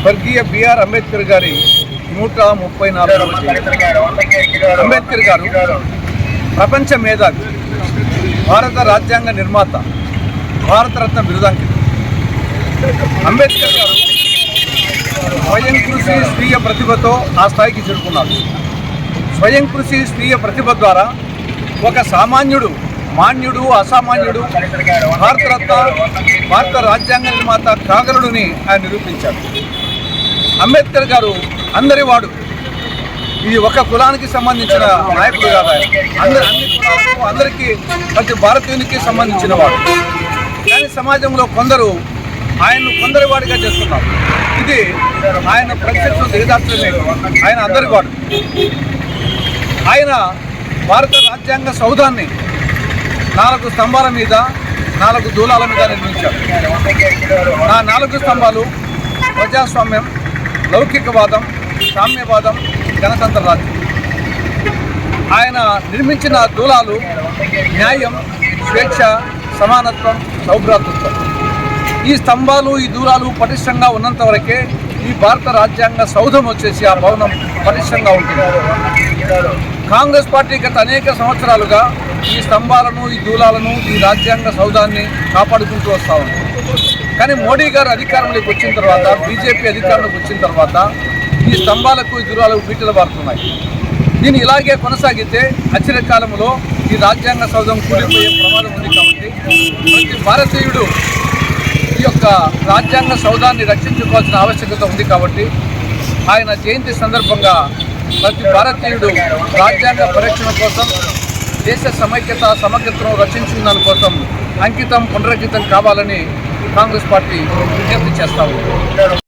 స్వర్గీయ బిఆర్ అంబేద్కర్ గారి నూట ముప్పై నాలుగు అంబేద్కర్ గారు ప్రపంచ మేధావి భారత రాజ్యాంగ నిర్మాత భారతరత్న బిరుదాంకిత అంబేద్కర్ గారు స్వయం కృషి స్వీయ ప్రతిభతో ఆ స్థాయికి చేరుకున్నారు. స్వయం కృషి స్వీయ ప్రతిభ ద్వారా ఒక సామాన్యుడు మాన్యుడు అసామాన్యుడు భారతరత్న భారత రాజ్యాంగ నిర్మాత కాగలుడిని ఆయన నిరూపించారు. అంబేద్కర్ గారు అందరి వాడు. ఇది ఒక కులానికి సంబంధించిన నాయకుడు కాదు అందరి అన్ని కులాలకు అందరికీ ప్రతి భారతీయునికి సంబంధించిన వాడు. కానీ సమాజంలో కొందరు ఆయన్ను కొందరి వాడిగా చేస్తున్నారు. ఇది ఆయన ప్రత్యక్ష దిగదార్చమే ఆయన అందరి వాడు. ఆయన భారత రాజ్యాంగ సౌధాన్ని నాలుగు స్తంభాల మీద నాలుగు దూలాల మీద నిర్మించారు. నా నాలుగు స్తంభాలు ప్రజాస్వామ్యం లౌకికవాదం సామ్యవాదం గణతంత్ర రాజ్యం. ఆయన నిర్మించిన దూలాలు న్యాయం స్వేచ్ఛ సమానత్వం సౌభ్రాతృత్వం. ఈ స్తంభాలు ఈ దూరాలు పటిష్టంగా ఉన్నంత వరకే ఈ భారత రాజ్యాంగ సౌధం వచ్చేసి ఆ భవనం పటిష్టంగా ఉంటుంది. కాంగ్రెస్ పార్టీ గత అనేక సంవత్సరాలుగా ఈ స్తంభాలను ఈ దూలాలను ఈ రాజ్యాంగ సౌధాన్ని కాపాడుకుంటూ వస్తూ ఉంది. కానీ మోడీ గారు అధికారంలోకి వచ్చిన తర్వాత బీజేపీ అధికారంలోకి వచ్చిన తర్వాత ఈ స్తంభాలకు ఈ దూరాలకు బీటలు పారుతున్నాయి దీన్ని ఇలాగే కొనసాగితే అచిర కాలంలో ఈ రాజ్యాంగ సౌధం కూలిపోయే ప్రమాదం ఉంది కాబట్టి ప్రతి భారతీయుడు ఈ యొక్క రాజ్యాంగ సౌధాన్ని రక్షించుకోవాల్సిన ఆవశ్యకత ఉంది కాబట్టి ఆయన జయంతి సందర్భంగా ప్రతి భారతీయుడు రాజ్యాంగ పరిరక్షణ కోసం దేశ సమైక్యత సమగ్రతను రక్షించిన దానికోసం అంకితం పునరంకితం కావాలని కాంగ్రెస్ పార్టీ విజ్ఞప్తి చేస్తా ఉంది.